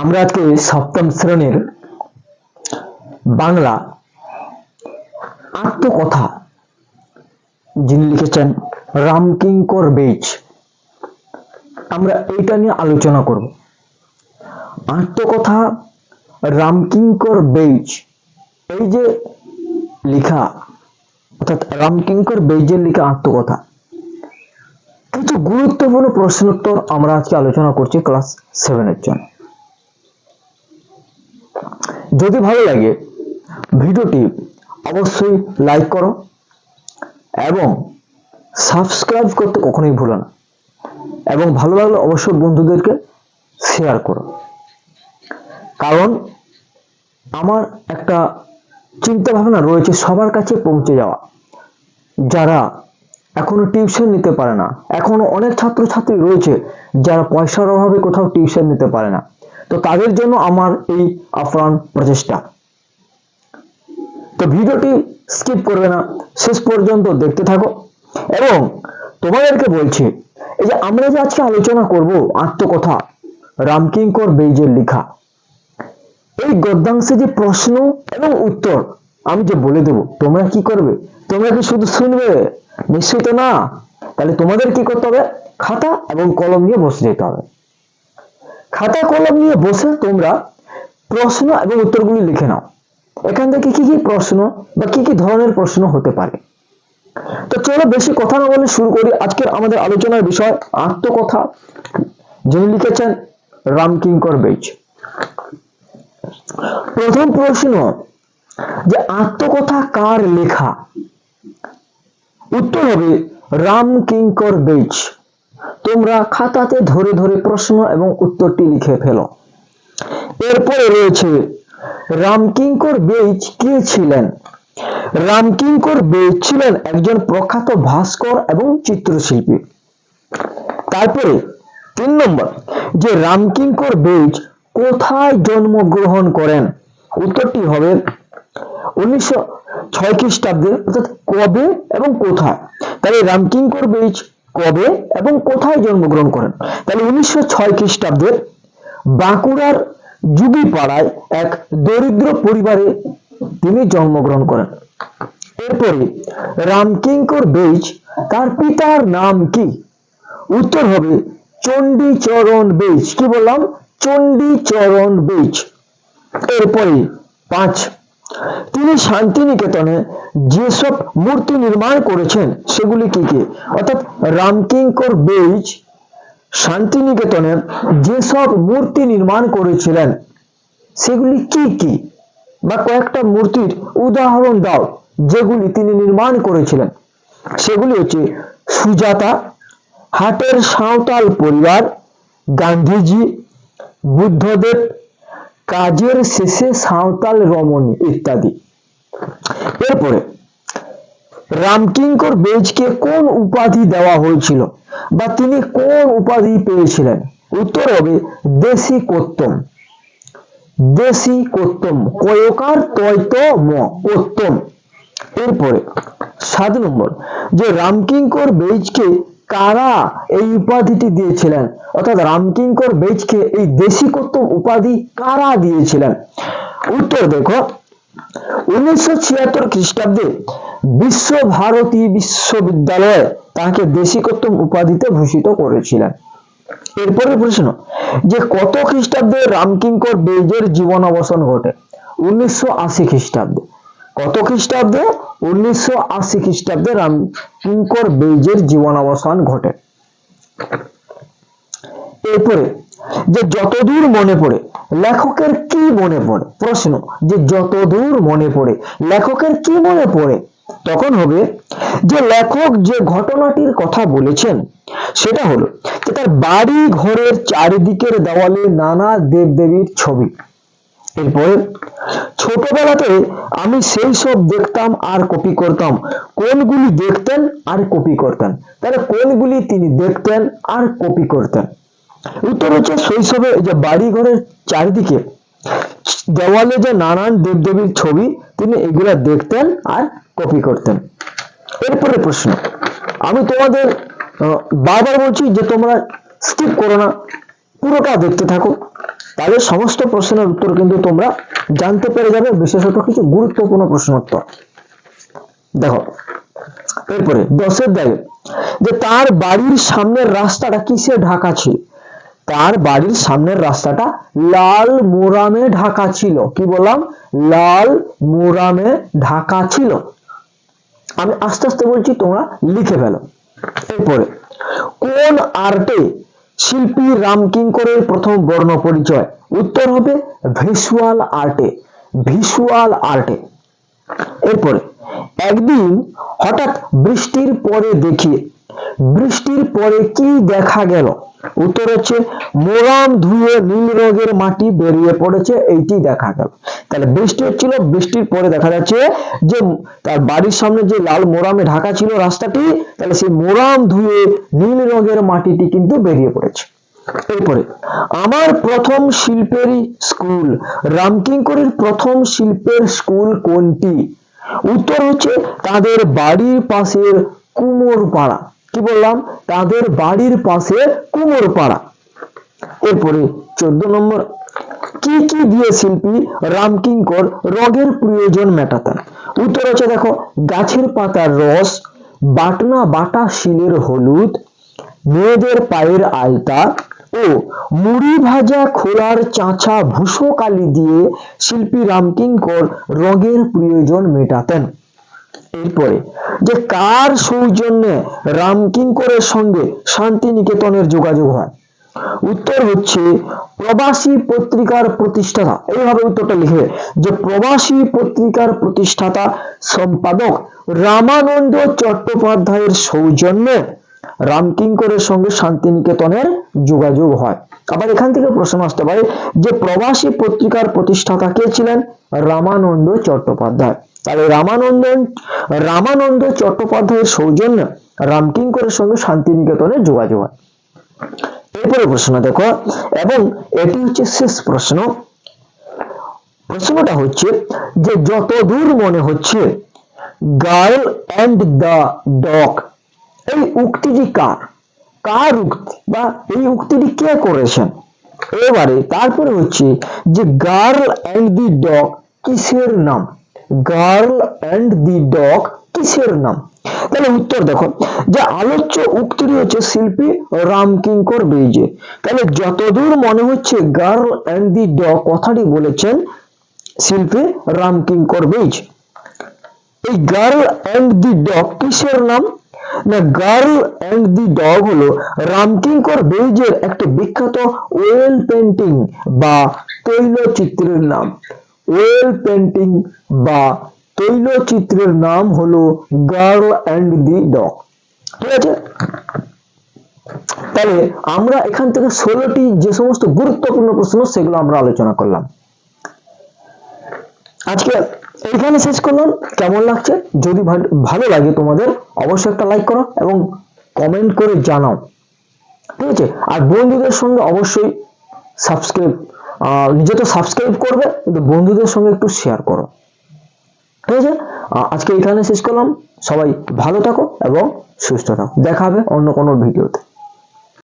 আমরা আজকে সপ্তম শ্রেণির বাংলা আত্মকথা যিনি লিখেছেন রামকিঙ্কর বেজ, আমরা এটা নিয়ে আলোচনা করব। আত্মকথা রামকিঙ্কর বেজ, এই যে লেখা, অর্থাৎ রামকিঙ্কর বেজের লেখা আত্মকথা। কিছু গুরুত্বপূর্ণ প্রশ্নোত্তর আমরা আজকে আলোচনা করছি ক্লাস সেভেনের জন্য। যদি ভালো লাগে, ভিডিওটি অবশ্যই লাইক করো এবং সাবস্ক্রাইব করতে কখনোই ভুলো না। এবং ভালো লাগলে অবশ্যই বন্ধুদেরকে শেয়ার করো। কারণ আমার একটা চিন্তা ভাবনা রয়েছে সবার কাছে পৌঁছে যাওয়া। যারা এখনও টিউশন নিতে পারে না। এখনও অনেক ছাত্রছাত্রী রয়েছে যারা পয়সার অভাবে কোথাও টিউশন নিতে পারে না। তো তাদের জন্য আমার এই আপ্রাণ প্রচেষ্টা। তো ভিডিওটি স্কিপ করবে না, শেষ পর্যন্ত দেখতে থাকো। এবং তোমাদেরকে বলছি, এই যে আমরা যে আজকে আলোচনা করব আত্মকথা, রামকিঙ্কর বেইজের লেখা, এই গদ্যাংশে যে প্রশ্ন এবং উত্তর আমি যে বলে দেব, তোমরা কি করবে? তোমরা কি শুধু শুনবে? নিশ্চয়ই তো না। তাহলে তোমাদের কি করতে হবে? খাতা এবং কলম নিয়ে বসে যেতে হবে। খাতা, কলম নিয়ে বসে তোমরা প্রশ্ন এবং উত্তরগুলি লিখে নাও। এখান থেকে কি কি প্রশ্ন বা কি কি ধরনের প্রশ্ন হতে পারে? তো চলো বেশি কথা না বলে শুরু করি আজকের আমাদের আলোচনার বিষয় আত্মকথা। যিনি লিখেছেন রামকিঙ্কর বেজ। প্রথম প্রশ্ন যে আত্মকথা কার লেখা? উত্তর হবে, রাম কিঙ্কর বেজ। তোমরা খাতাতে ধরে ধরে প্রশ্ন এবং উত্তরটি লিখে ফেলো। এরপরে রয়েছে রামকিঙ্কর বেজ কে ছিলেন? রামকিঙ্কর বেজ ছিলেন একজন প্রখ্যাত ভাস্কর এবং চিত্রশিল্পী। তারপরে তিন নম্বর, যে রামকিঙ্কর বেজ কোথায় জন্মগ্রহণ করেন? উত্তরটি হবে ছয় খ্রিস্টাব্দে, অর্থাৎ কবে এবং কোথায়? তাহলে রামকিঙ্কর বেজ কবে এবং কোথায় জন্মগ্রহণ করেন? তাহলে উনিশশো ছয় খ্রিস্টাব্দের বাঁকুড়ার এক দরিদ্র পরিবারে তিনি জন্মগ্রহণ করেন। এরপরে রামকিঙ্কর তার পিতার নাম কি? উত্তর হবে চণ্ডীচরণ বেজ কি বললাম? চণ্ডীচরণ বেজ এরপরে পাঁচ তিনি শান্তিনিকেতনে যেসব মূর্তি নির্মাণ করেছেন, সেগুলি কি কি? অর্থাৎ রামকিঙ্কর বেজ, শান্তিনিকেতনে যেসব মূর্তি নির্মাণ করেছিলেন, সেগুলি কি কি? বা কয়েকটা মূর্তির উদাহরণ দাও, যেগুলি তিনি নির্মাণ করেছিলেন। সেগুলি হচ্ছে সুজাতা, হাটের সাঁওতাল পরিবার, গান্ধীজি, বুদ্ধদেব কাজের শেষে সাঁওতাল রমণী ইত্যাদি। এরপরে রামকিঙ্কর বেজকে কোন উপাধি দেওয়া হয়েছিল বা তিনি কোন উপাধি পেয়েছিলেন? উত্তর হবে দেশি কোত্তম দেশি কোত্তম কয়কার তৈত ম কোত্তম এরপরে, সাত নম্বর, যে রামকিঙ্কর বেজকে কারা এই উপাধিটি দিয়েছিলেন? অর্থাৎ রামকিঙ্কর বেজকে এই দেশি কোত্তম উপাধি কারা দিয়েছিলেন? উত্তর দেখো, উনিশশো ছিয়াত্তর খ্রিস্টাব্দে বিশ্বভারতী বিশ্ববিদ্যালয়ে তাকে উপাধিতে ভূষিত করেছিলেন। এরপরে প্রশ্ন, যে কত খ্রিস্টাব্দে রামকিঙ্কর বেজের জীবন অবসান ঘটে? উনিশশো আশি খ্রিস্টাব্দে। কত খ্রিস্টাব্দে? উনিশশো আশি খ্রিস্টাব্দে রামকিঙ্কর জীবন অবসান ঘটে। এরপরে, যে যতদূর মনে পড়ে, লেখকের কি মনে পড়ে? প্রশ্ন, যে যতদূর মনে পড়ে, লেখকের কি মনে পড়ে? তখন হবে যে লেখক যে ঘটনাটির কথা বলেছেন, সেটা হলো যে তার বাড়ি ঘরের চারিদিকের দেওয়ালে নানা দেবদেবীর ছবি। এরপরে ছোটবেলাতে আমি সেই সব দেখতাম আর কপি করতাম। কোনগুলি দেখতেন আর কপি করতেন। তাহলে কোনগুলি তিনি দেখতেন আর কপি করতেন? উত্তর হচ্ছে শৈশবে যে বাড়ি ঘরের চারিদিকে দেওয়ালে যে নানান দেবদেবীর ছবি, তিনি এগুলা দেখতেন আর কপি করতেন। এরপরে প্রশ্ন, আমি তোমাদের বারবার বলছি যে তোমরা স্কিপ করো না, পুরোটা দেখতে থাকো। তাহলে সমস্ত প্রশ্নের উত্তর কিন্তু তোমরা জানতে পেরে যাবে, বিশেষত কিছু গুরুত্বপূর্ণ প্রশ্ন উত্তর দেখো, এরপরে দশের দাগে যে তার বাড়ির সামনের রাস্তাটা কিসে ঢাকা ছিল? তার বাড়ির সামনের রাস্তাটা লাল মোরামে ঢাকা ছিল। কি বললাম? লাল মোরামে ঢাকা ছিল। আমি আস্তে আস্তে বলছি, তোমরা লিখে ফেলো। এরপরে, কোন আর্টে শিল্পী রামকিঙ্করের প্রথম বর্ণ পরিচয়। উত্তর হবে ভিসুয়াল আর্টে ভিসুয়াল আর্টে এরপরে, একদিন হঠাৎ বৃষ্টির পরে দেখি বৃষ্টির পরে কি দেখা গেল? উত্তর হচ্ছে, মোরাম ধুয়ে নীল রঙের মাটি বেরিয়ে পড়েছে, এইটি দেখা গেল। তাহলে বৃষ্টি হচ্ছিল, বৃষ্টির পরে দেখা যাচ্ছে যে তার বাড়ির সামনে যে লাল মোরামে ঢাকা ছিল রাস্তাটি, তাহলে সেই মোরাম ধুয়ে নীল রঙের মাটিটি কিন্তু বেরিয়ে পড়েছে। এরপরে, আমার প্রথম শিল্পেরই স্কুল, রামকিঙ্করের প্রথম শিল্পের স্কুল কোনটি? উত্তর হচ্ছে, তাদের বাড়ির পাশের কুমোর পাড়া কি বললাম? তাদের বাড়ির পাশে কুমোর পাড়া এরপরে চোদ্দ নম্বর। কি কি দিয়ে শিল্পী রামকিঙ্কর রগের প্রয়োজন মেটাতেন? উত্তর হচ্ছে দেখো, গাছের পাতার রস, বাটনা বাটা শিলের হলুদ, মেয়েদের পায়ের আলতা ও মুড়ি ভাজা খোলার চাঁচা ভূষো কালি দিয়ে শিল্পী রামকিঙ্কর রগের প্রয়োজন মেটাতেন। এরপরে যে কার সৌজন্যে রামকিঙ্করের সঙ্গে শান্তিনিকেতনের যোগাযোগ হয়? উত্তর হচ্ছে প্রবাসী পত্রিকার প্রতিষ্ঠাতা। এইভাবে উত্তরটা লিখে যে প্রবাসী পত্রিকার প্রতিষ্ঠাতা সম্পাদক রামানন্দ চট্টোপাধ্যায়ের সৌজন্যে রামকিঙ্করের সঙ্গে শান্তিনিকেতনের যোগাযোগ হয়। আবার এখান থেকে প্রশ্ন আসতে পারে যে প্রবাসী পত্রিকার প্রতিষ্ঠাতা কে ছিলেন? রামানন্দ চট্টোপাধ্যায়। তাহলে রামানন্দ রামানন্দ চট্টোপাধ্যায়ের সৌজন্যে রামকিঙ্করের সঙ্গে শান্তিনিকেতনের যোগাযোগ হয়। এরপরে প্রশ্ন দেখো, এবং এটি হচ্ছে শেষ প্রশ্ন। প্রশ্নটা হচ্ছে যে যতদূর মনে হচ্ছে, গার্ল অ্যান্ড দ্য ডগ এই উক্তিটি কার? কার উক্তি? বা এই উক্তিটি কে করেছেন? এবারে তারপরে হচ্ছে যে গার্ল অ্যান্ড দি ডগ কিসের নাম? গার্ল অ্যান্ড দি ডগ কিসের নাম? তাহলে উত্তর দেখো, যে আলোচ্য উক্তিটি হচ্ছে শিল্পী রামকিঙ্কর বেইজে। তাহলে যতদূর মনে হচ্ছে গার্ল অ্যান্ড দি ডগ কথাটি বলেছেন শিল্পী রামকিঙ্কর বেইজ। এই গার্ল অ্যান্ড দি ডগ কিসের নাম? না গার্ল অ্যান্ড দি ডগ হলো রামকিঙ্কর বেইজের একটা বিখ্যাত ওয়েল পেন্টিং বা তৈলচিত্রের নাম। ওয়েল পেন্টিং বা তৈলচিত্রের নাম হলো গার্ল অ্যান্ড দি ডগ ঠিক আছে? তাহলে আমরা এখান থেকে ষোলোটি যে সমস্ত গুরুত্বপূর্ণ প্রশ্ন সেগুলো আমরা আলোচনা করলাম। আজকে এইখানে শেষ করলাম। কেমন লাগছে? যদি ভালো- লাগে তোমাদের, অবশ্যই একটা লাইক করো এবং কমেন্ট করে জানাও। ঠিক আছে? আর বন্ধুদের সঙ্গে অবশ্যই সাবস্ক্রাইব নিজে তো সাবস্ক্রাইব করবে, কিন্তু বন্ধুদের সঙ্গে একটু শেয়ার করো। ঠিক আছে? আজকে এখানে শেষ করলাম। সবাই ভালো থাকো এবং সুস্থ থাকো। দেখা হবে অন্য কোনো ভিডিওতে